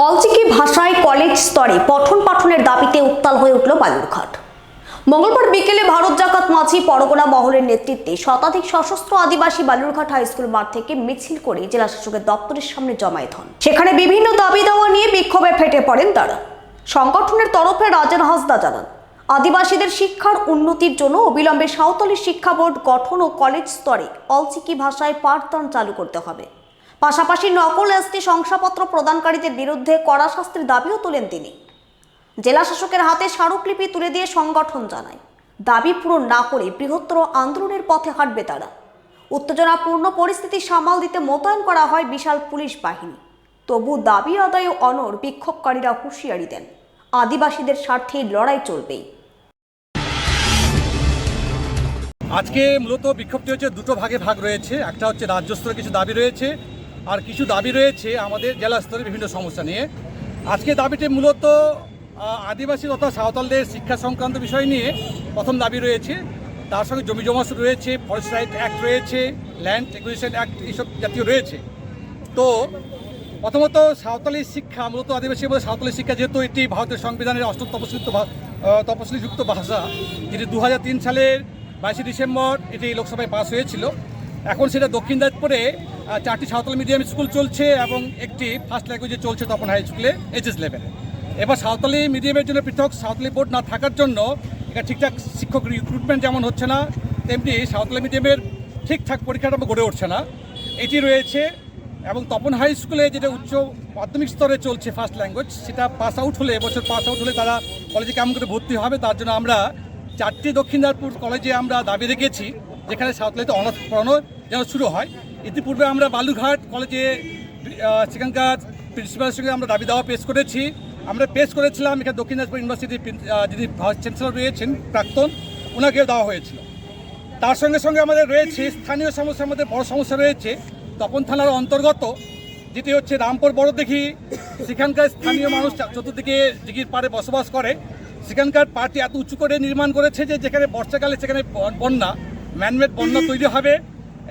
অলচিকি ভাষায় কলেজ স্তরে পঠন পাঠনের দাবিতে উত্তাল হয়ে উঠল বালুরঘাট। মঙ্গলবার বিকেলে ভারত জাকাত মাঝি পরগনা মহলের নেতৃত্বে শতাধিক সশস্ত্র আদিবাসী বালুরঘাট হাই স্কুল মাঠ থেকে মিছিল করে জেলা শাসকের দপ্তরের সামনে জমায়েত হন। সেখানে বিভিন্ন দাবি দাওয়া নিয়ে বিক্ষোভে ফেটে পড়েন তারা। সংগঠনের তরফে রাজেন হাসদা জানান, আদিবাসীদের শিক্ষার উন্নতির জন্য অবিলম্বে সাঁওতালি শিক্ষা বোর্ড গঠন ও কলেজ স্তরে অলচিকি ভাষায় পাঠদান চালু করতে হবে। পাশাপাশি নকল এসটি শংসাপত্র প্রদানকারীদের বিরুদ্ধে কড়া শাস্তির দাবিও তোলেন তিনি। জেলা শাসকের হাতে স্মারকলিপি তুলে দিয়ে সংগঠন জানায়, দাবি পূরণ না করে বৃহত্তর আন্দোলনের পথে হাঁটবে তারা। উত্তেজনাপূর্ণ পরিস্থিতি সামাল দিতে মোতায়েন করা হয় বিশাল পুলিশ বাহিনী। তবু দাবি আদায় অনর বিক্ষোভকারীরা হুঁশিয়ারি দেন, আদিবাসীদের স্বার্থে লড়াই চলবেই। আজকে মূলত বিক্ষোভটি হচ্ছে দুটো ভাগে ভাগ রয়েছে। একটা হচ্ছে রাজ্য স্তরে কিছু দাবি রয়েছে আর কিছু দাবি রয়েছে আমাদের জেলা স্তরে বিভিন্ন সমস্যা নিয়ে। আজকে দাবিটি মূলত আদিবাসী তথা সাঁওতালদের শিক্ষা সংক্রান্ত বিষয় নিয়ে প্রথম দাবি রয়েছে। তার সঙ্গে জমি জমা রয়েছে, ফরেস্ট রাইট অ্যাক্ট রয়েছে, ল্যান্ড একুইশন অ্যাক্ট এইসব জাতীয় রয়েছে। তো প্রথমত সাঁওতালি শিক্ষা, মূলত আদিবাসী বলে সাঁওতালি শিক্ষা যেহেতু এটি ভারতের সংবিধানের অষ্টম তপশিলিত তপশিলিযুক্ত ভাষা, যেটি দু সালের বাইশে ডিসেম্বর এটি লোকসভায় পাস হয়েছিল। এখন সেটা দক্ষিণ দিনাজপুরে চারটি সাঁওতালি মিডিয়াম স্কুল চলছে এবং একটি ফার্স্ট ল্যাঙ্গুয়েজে চলছে তপন হাই স্কুলে এইচএস লেভেলে এবার সাঁওতালি মিডিয়ামের জন্য পৃথক সাঁওতালি বোর্ড না থাকার জন্য এটা ঠিকঠাক শিক্ষক রিক্রুটমেন্ট যেমন হচ্ছে না, তেমনি সাঁওতালি মিডিয়ামের ঠিকঠাক পরীক্ষাটা গড়ে উঠছে না। এটি রয়েছে এবং তপন হাই স্কুলে যেটা উচ্চ মাধ্যমিক স্তরে চলছে ফার্স্ট ল্যাঙ্গুয়েজ সেটা পাস আউট হলে, এবছর পাস আউট হলে তারা কলেজে কেমন করে ভর্তি হবে, তার জন্য আমরা চারটি দক্ষিণ দিনাজপুর কলেজে আমরা দাবি রেখেছি। যেখানে সাঁওতালিতে অনার্স পড়ানো যেন শুরু হয়। ইতিপূর্বে আমরা বালুঘাট কলেজে সেখানকার প্রিন্সিপালের সঙ্গে আমরা দাবি দাওয়া পেশ করেছি। আমরা পেশ করেছিলাম, এখানে দক্ষিণ দিনাজপুর ইউনিভার্সিটির যিনি ভাইস চ্যান্সেলর রয়েছেন, প্রাক্তন ওনাকেও দেওয়া হয়েছিল। তার সঙ্গে সঙ্গে আমাদের রয়েছে স্থানীয় সমস্যার মধ্যে বড় সমস্যা রয়েছে। তপন থানার অন্তর্গত, যেটি হচ্ছে রামপুর বড় দেখি সেখানকার স্থানীয় মানুষ চতুর্দিকে দিঘির পাড়ে বসবাস করে। সেখানকার পার্টি এত উঁচু করে নির্মাণ করেছে যে যেখানে বর্ষাকালে সেখানে বন্যা ম্যানমেড বন্যা তৈরি হবে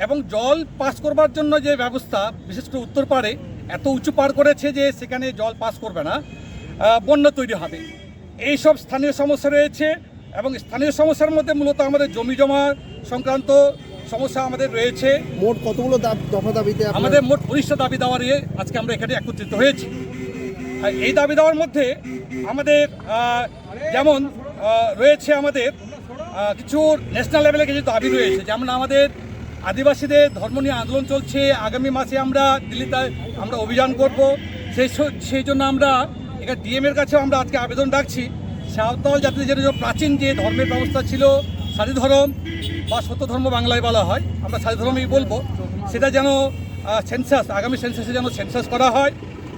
এবং জল পাস করবার জন্য যে ব্যবস্থা বিশেষ করে উত্তর পাড়ে এত উঁচু পার করেছে যে সেখানে জল পাস করবে না বন্যা তৈরি হবে। এই সব স্থানীয় সমস্যা রয়েছে এবং স্থানীয় সমস্যার মধ্যে মূলত আমাদের জমি জমা সংক্রান্ত সমস্যা আমাদের রয়েছে। মোট কতগুলো দফা দাবিতে আমাদের মোট উনিশটা দাবি দেওয়া নিয়ে আজকে আমরা এখানে একত্রিত হয়েছি। আর এই দাবি দেওয়ার মধ্যে আমাদের যেমন রয়েছে আমাদের কিছু ন্যাশনাল লেভেলে কিছু দাবি রয়েছে। যেমন আমাদের আদিবাসীদের ধর্ম নিয়ে আন্দোলন চলছে। আগামী মাসে আমরা দিল্লিতে আমরা অভিযান করব। সেই সেই জন্য আমরা এখানে ডিএম এর কাছেও আমরা আজকে আবেদন রাখছি। সাঁওতাল যেটা যে প্রাচীন যে ধর্মের ব্যবস্থা ছিল সাধী ধর্ম বা সত্য ধর্ম বাংলায় বলা হয়, আমরা সাধী ধর্মই বলব। সেটা যেন সেন্সাস আগামী সেন্সাসে যেন সেন্সাস করা হয়।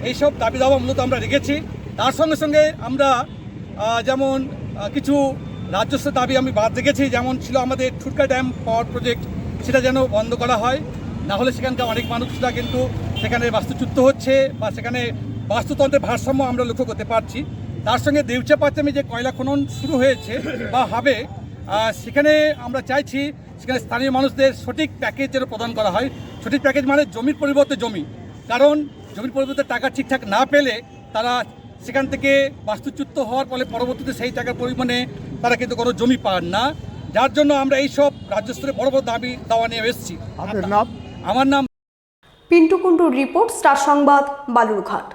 এইসব দাবি দাওয়া মূলত আমরা রেখেছি। তার সঙ্গে সঙ্গে আমরা যেমন কিছু রাজস্ব দাবি আমি বাদ রেখেছি, যেমন ছিল আমাদের ঠুটকা ড্যাম পাওয়ার প্রজেক্ট, সেটা যেন বন্ধ করা হয়। না হলে সেখানকার অনেক মানুষরা কিন্তু সেখানে বাস্তুচ্যুত হচ্ছে বা সেখানে বাস্তুতন্ত্রের ভারসাম্য আমরা লক্ষ্য করতে পারছি। তার সঙ্গে দেউচা পাচামে যে কয়লা খনন শুরু হয়েছে বা হবে সেখানে আমরা চাইছি সেখানে স্থানীয় মানুষদের সঠিক প্যাকেজ যেন প্রদান করা হয়। সঠিক প্যাকেজ মানে জমির পরিবর্তে জমি। কারণ জমির পরিবর্তে টাকা ঠিকঠাক না পেলে তারা সেখান থেকে বাস্তুচ্যুত হওয়ার ফলে পরবর্তীতে সেই টাকার পরিমাণে তারা কিন্তু কোনো জমি পান না। যার জন্য আমরা এইসব রাজ্য স্তরে বড় বড় দাবি দাওয়া নিয়ে এসেছি। আমার নাম পিন্টু কুণ্ডুর রিপোর্ট স্টার সংবাদ বালুরঘাট।